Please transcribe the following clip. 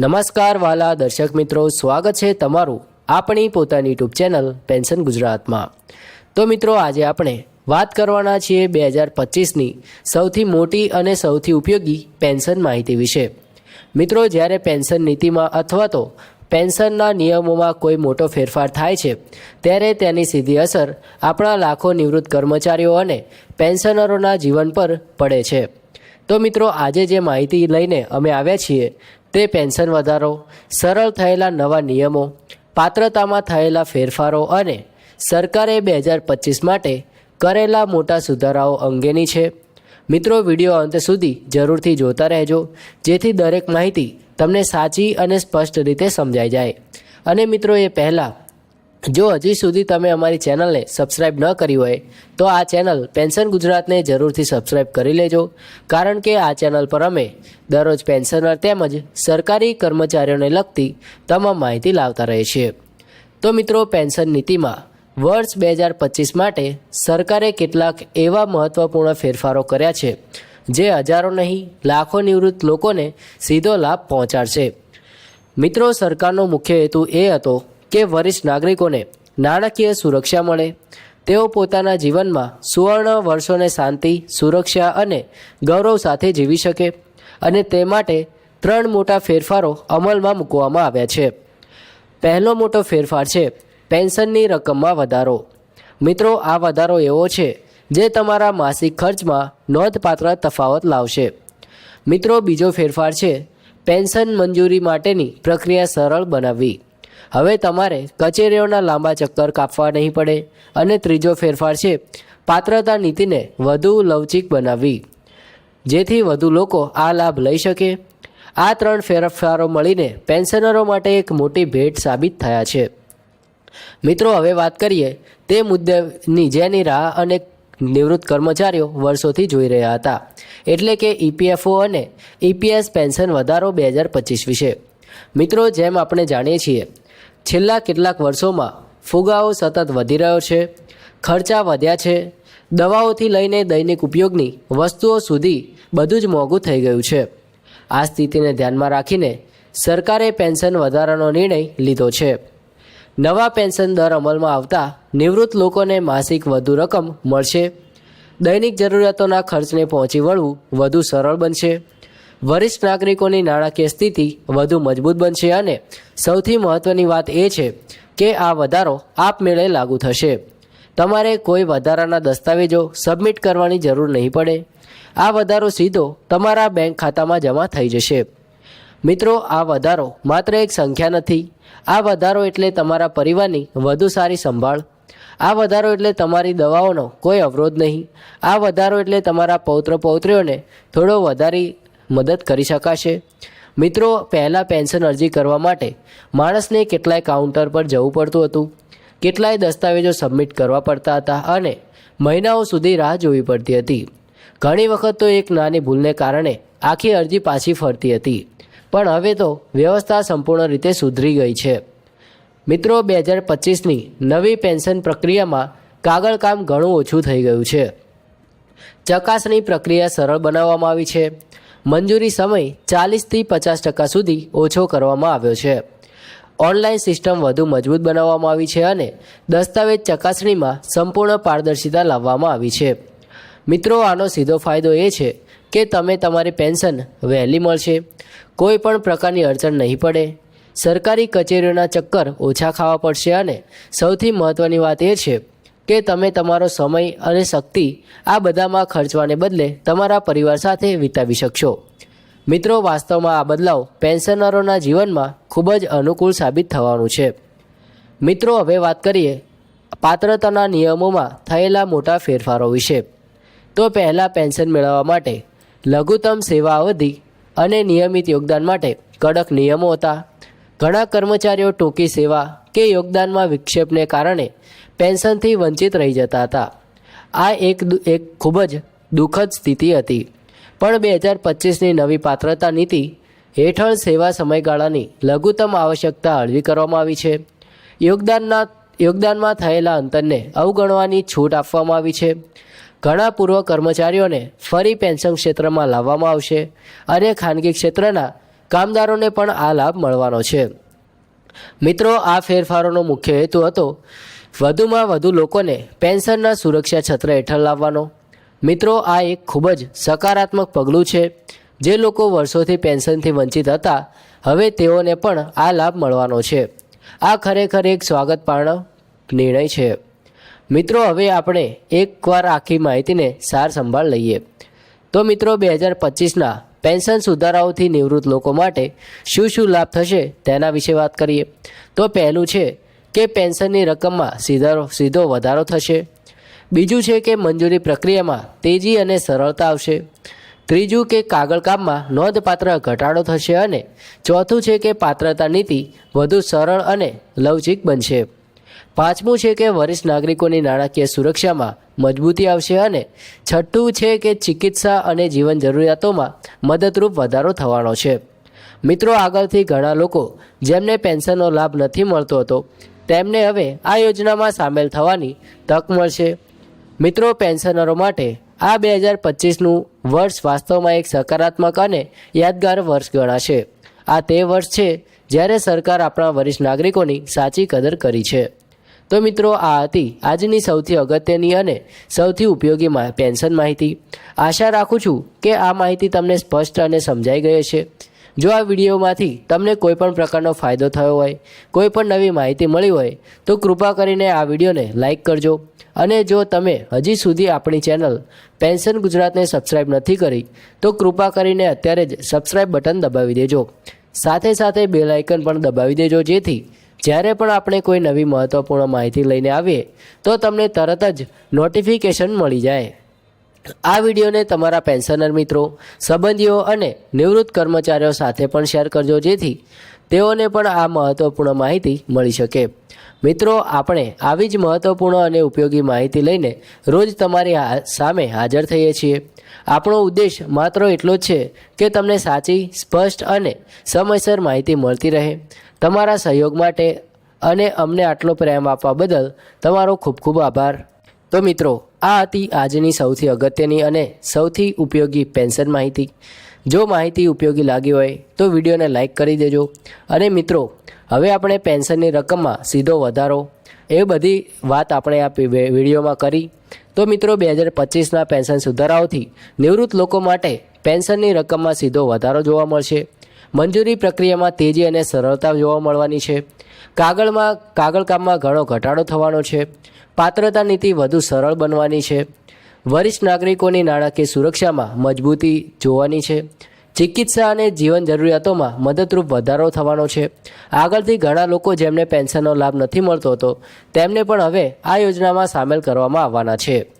નમસ્કાર વાલા દર્શક મિત્રો, સ્વાગત છે તમારું આપણી પોતાની યુટ્યુબ ચેનલ પેન્શન ગુજરાતમાં. તો મિત્રો, આજે આપણે વાત કરવાના છીએ બે હજાર પચીસની સૌથી મોટી અને સૌથી ઉપયોગી પેન્શન માહિતી વિશે. મિત્રો, જ્યારે પેન્શન નીતિમાં અથવા તો પેન્શનના નિયમોમાં કોઈ મોટો ફેરફાર થાય છે, ત્યારે તેની સીધી અસર આપણા લાખો નિવૃત્ત કર્મચારીઓ અને પેન્શનરોના જીવન પર પડે છે. તો મિત્રો, આજે જે માહિતી લઈને અમે આવ્યા છીએ તે પેન્શન વધારો, સરળ થયેલા નવા નિયમો, પાત્રતામાં થયેલા ફેરફારો અને સરકારે બે હજાર પચીસ માટે કરેલા મોટા સુધારાઓ અંગેની છે. મિત્રો, વીડિયો અંત સુધી જરૂરથી જોતા રહેજો, જેથી દરેક માહિતી તમને સાચી અને સ્પષ્ટ રીતે સમજાઈ જાય. અને મિત્રો, એ પહેલાં જો હજી સુધી તમે અમારી ચેનલને સબસ્ક્રાઇબ ન કરી હોય, તો આ ચેનલ પેન્શન ગુજરાતને જરૂરથી સબસ્ક્રાઇબ કરી લેજો. કારણ કે આ ચેનલ પર અમે દરરોજ પેન્શનર તેમજ સરકારી કર્મચારીઓને લગતી તમામ માહિતી લાવતા રહીએ છીએ. તો મિત્રો પેન્શન નીતિમાં વર્ષ બે હજાર પચીસ માટે સરકારે કેટલાક એવા મહત્ત્વપૂર્ણ ફેરફારો કર્યા છે, જે હજારો નહીં, લાખો નિવૃત્ત લોકોને સીધો લાભ પહોંચાડશે. મિત્રો, સરકારનો મુખ્ય હેતુ એ હતો કે વરિષ્ઠ નાગરિકોને નાણાકીય સુરક્ષા મળે. તેઓ પોતાના જીવનમાં સુવર્ણ વર્ષોને શાંતિ, સુરક્ષા અને ગૌરવ સાથે જીવી શકે અને તે માટે ત્રણ મોટા ફેરફારો અમલમાં મૂકવામાં આવ્યા છે. પહેલો મોટો ફેરફાર છે પેન્શનની રકમમાં વધારો. મિત્રો, આ વધારો એવો છે જે તમારા માસિક ખર્ચમાં નોંધપાત્ર તફાવત લાવશે. મિત્રો, બીજો ફેરફાર છે પેન્શન મંજૂરી માટેની પ્રક્રિયા સરળ બનાવવી. હવે તમારે કચેરીઓના લાંબા ચક્કર કાપવા નહીં પડે અને ત્રીજો ફેરફાર છે પાત્રતા નીતિને વધુ લવચીક બનાવવી. જેથી વધુ લોકો આ લાભ લઈ શકે. આ ત્રણ ફેરફારો મળીને પેન્શનરો માટે એક મોટી ભેટ સાબિત થયા છે. મિત્રો, હવે વાત કરીએ તે મુદ્દેની જેની રાહ અને નિવૃત્ત કર્મચારીઓ વર્ષોથી જોઈ રહ્યા હતા. એટલે કે ઈપીએફઓ અને ઈપીએસ પેન્શન વધારો બે હજાર પચીસ વિશે. મિત્રો, જેમ આપણે જાણીએ છીએ છેલ્લા કેટલાક વર્ષોમાં ફુગાવો સતત વધી રહ્યો છે, ખર્ચા વધ્યા છે, દવાઓથી લઈને દૈનિક ઉપયોગની વસ્તુઓ સુધી બધું જ મોંઘું થઈ ગયું છે. આ સ્થિતિને ધ્યાનમાં રાખીને સરકારે પેન્શન વધારાનો નિર્ણય લીધો છે. નવા પેન્શન દર અમલમાં આવતા નિવૃત્ત લોકોને માસિક વધુ રકમ મળશે. દૈનિક જરૂરિયાતોના ખર્ચને પહોંચી વળવું વધુ સરળ બનશે. વરિષ્ઠ નાગરિકોની નાણાકીય સ્થિતિ વધુ મજબૂત બનશે અને સૌથી મહત્ત્વની વાત એ છે કે આ વધારો આપમેળે લાગુ થશે. તમારે કોઈ વધારાના દસ્તાવેજો સબમિટ કરવાની જરૂર નહીં પડે. આ વધારો સીધો તમારા બેંક ખાતામાં જમા થઈ જશે. મિત્રો, આ વધારો માત્ર એક સંખ્યા નથી. આ વધારો એટલે તમારા પરિવારની વધુ સારી સંભાળ. આ વધારો એટલે તમારી દવાઓનો કોઈ અવરોધ નહીં. આ વધારો એટલે તમારા પૌત્ર પૌત્રીઓને થોડો વધારી મદદ કરી શકાશે. મિત્રો, પહેલાં પેન્શન અરજી કરવા માટે માણસને કેટલાય કાઉન્ટર પર જવું પડતું હતું. કેટલાય દસ્તાવેજો સબમિટ કરવા પડતા હતા અને મહિનાઓ સુધી રાહ જોવી પડતી હતી. ઘણી વખત તો એક નાની ભૂલને કારણે આખી અરજી પાછી ફરતી હતી. પણ હવે તો વ્યવસ્થા સંપૂર્ણ રીતે સુધરી ગઈ છે. મિત્રો, બે હજાર પચીસની નવી પેન્શન પ્રક્રિયામાં કાગળ કામ ઘણું ઓછું થઈ ગયું છે. ચકાસણી પ્રક્રિયા સરળ બનાવવામાં આવી છે. મંજૂરી સમય ચાલીસથી પચાસ ટકા સુધી ઓછો કરવામાં આવ્યો છે. ઓનલાઈન સિસ્ટમ વધુ મજબૂત બનાવવામાં આવી છે અને દસ્તાવેજ ચકાસણીમાં સંપૂર્ણ પારદર્શિતા લાવવામાં આવી છે. મિત્રો, આનો સીધો ફાયદો એ છે કે તમે તમારી પેન્શન વહેલી મળશે. કોઈ પણ પ્રકારની અડચણ નહીં પડે. સરકારી કચેરીઓના ચક્કર ઓછા ખાવા પડશે અને સૌથી મહત્ત્વની વાત એ છે કે તમે તમારો સમય અને શક્તિ આ બધામાં ખર્ચવાને બદલે તમારા પરિવાર સાથે વિતાવી શકશો. મિત્રો, વાસ્તવમાં આ બદલાવ પેન્શનરોના જીવનમાં ખૂબ જ અનુકૂળ સાબિત થવાનું છે. મિત્રો, હવે વાત કરીએ પાત્રતાના નિયમોમાં થયેલા મોટા ફેરફારો વિશે. તો પહેલાં પેન્શન મેળવવા માટે લઘુત્તમ સેવા અવધિ અને નિયમિત યોગદાન માટે કડક નિયમો હતા. ઘણા કર્મચારીઓ ટૂંકી સેવા કે યોગદાનમાં વિક્ષેપને કારણે પેન્શનથી વંચિત રહી જતા હતા. આ એક એક ખૂબ જ દુઃખદ સ્થિતિ હતી. પણ બે હજાર પચીસની નવી પાત્રતા નીતિ હેઠળ સેવા સમયગાળાની લઘુત્તમ આવશ્યકતા હળવી કરવામાં આવી છે. યોગદાનના, યોગદાનમાં થયેલા અંતરને અવગણવાની છૂટ આપવામાં આવી છે. ઘણા પૂર્વ કર્મચારીઓને ફરી પેન્શન ક્ષેત્રમાં લાવવામાં આવશે. અને ખાનગી ક્ષેત્રના કામદારોને પણ આ લાભ મળવાનો છે. મિત્રો, આ ફેરફારોનો મુખ્ય હેતુ હતો વધુમાં વધુ લોકોને પેન્શનના સુરક્ષા છત્ર હેઠળ લાવવાનો. મિત્રો, આ એક ખૂબ જ સકારાત્મક પગલું છે. જે લોકો વર્ષોથી પેન્શનથી વંચિત હતા, હવે તેઓને પણ આ લાભ મળવાનો છે. આ ખરેખર એક સ્વાગતપૂર્ણ નિર્ણય છે. મિત્રો, હવે આપણે એકવાર આખી માહિતીને સાર સંભાળ લઈએ. તો મિત્રો, બે હજાર પચીસના પેન્શન સુધારાઓથી નિવૃત્ત લોકો માટે શું શું લાભ થશે તેના વિશે વાત કરીએ. તો પહેલું છે કે પેન્શનની રકમમાં સીધો સીધો વધારો થશે. બીજું છે કે મંજૂરી પ્રક્રિયામાં તેજી અને સરળતા આવશે. ત્રીજું કે કાગળ કામમાં નોંધપાત્ર ઘટાડો થશે અને ચોથું છે કે પાત્રતા નીતિ વધુ સરળ અને લવચીક બનશે. પાંચમું છે કે વરિષ્ઠ નાગરિકોની નાણાકીય સુરક્ષામાં મજબૂતી આવશે અને છઠ્ઠું છે કે ચિકિત્સા અને જીવન જરૂરિયાતોમાં મદદરૂપ વધારો થવાનો છે. મિત્રો, આગળથી ઘણા લોકો જેમને પેન્શનનો લાભ નથી મળતો હતો, તેમને હવે આ યોજનામાં સામેલ થવાની તક મળશે. મિત્રો, પેન્શનરો માટે આ બે હજાર પચીસનું વર્ષ વાસ્તવમાં એક સકારાત્મક અને યાદગાર વર્ષ ગણાશે. આ તે વર્ષ છે જ્યારે સરકાર આપણા વરિષ્ઠ નાગરિકોની સાચી કદર કરી છે. તો મિત્રો, આ હતી આજની સૌથી અગત્યની અને સૌથી ઉપયોગી પેન્શન માહિતી. આશા રાખું છું કે આ માહિતી તમને સ્પષ્ટ અને સમજાઈ ગઈ છે જો આ વિડીયોમાંથી તમને કોઈ પણ પ્રકારનો ફાયદો થયો હોય, કોઈ પણ નવી માહિતી મળી હોય, તો કૃપા કરીને આ વિડીયોને લાઇક કરજો. અને જો તમે હજી સુધી આપણી ચેનલ પેન્શન ગુજરાતને સબસ્ક્રાઇબ નથી કરી, તો કૃપા કરીને અત્યારે જ સબસ્ક્રાઇબ બટન દબાવી દેજો. સાથે સાથે બેલ આઇકન પણ દબાવી દેજો જેથી જ્યારે પણ આપણે કોઈ નવી મહત્ત્વપૂર્ણ માહિતી લઈને આવીએ, તો તમને તરત જ નોટિફિકેશન મળી જાય. આ વિડીયોને તમારા પેન્શનર મિત્રો, સંબંધીઓ અને નિવૃત્ત કર્મચારીઓ સાથે પણ શેર કરજો જેથી તેઓને પણ આ મહત્ત્વપૂર્ણ માહિતી મળી શકે. મિત્રો, આપણે આવી જ મહત્ત્વપૂર્ણ અને ઉપયોગી માહિતી લઈને રોજ તમારી સામે હાજર થઈએ છીએ. આપણો ઉદ્દેશ માત્ર એટલો જ છે કે તમને સાચી, સ્પષ્ટ અને સમયસર માહિતી મળતી રહે. તમારા સહયોગ માટે અને અમને આટલો પ્રેમ આપવા બદલ તમારો ખૂબ ખૂબ આભાર. તો મિત્રો, આ હતી આજની સૌથી અગત્યની અને સૌથી ઉપયોગી પેન્શન માહિતી. જો માહિતી ઉપયોગી લાગી હોય તો વિડીયોને લાઇક કરી દેજો. અને મિત્રો હવે આપણે પેન્શનની રકમમાં સીધો વધારો. એ બધી વાત આપણે આ વિડીયોમાં કરી. તો મિત્રો, બે હજાર પચીસના પેન્શન સુધારાઓથી નિવૃત્ત લોકો માટે પેન્શનની રકમમાં સીધો વધારો જોવા મળશે. મંજૂરી પ્રક્રિયામાં તેજી અને સરળતા જોવા મળવાની છે. કાગળમાં કાગળ કામમાં ઘણો ઘટાડો થવાનો છે. પાત્રતા નીતિ વધુ સરળ બનવાની છે. વરિષ્ઠ નાગરિકોની નાણાકીય સુરક્ષામાં મજબૂતી જોવાની છે. ચિકિત્સા અને જીવન જરૂરિયાતોમાં મદદરૂપ વધારો થવાનો છે. આગળથી ઘણા લોકો જેમને પેન્શનનો લાભ નથી મળતો હતો તેમને પણ હવે આ યોજનામાં સામેલ કરવામાં આવવાના છે.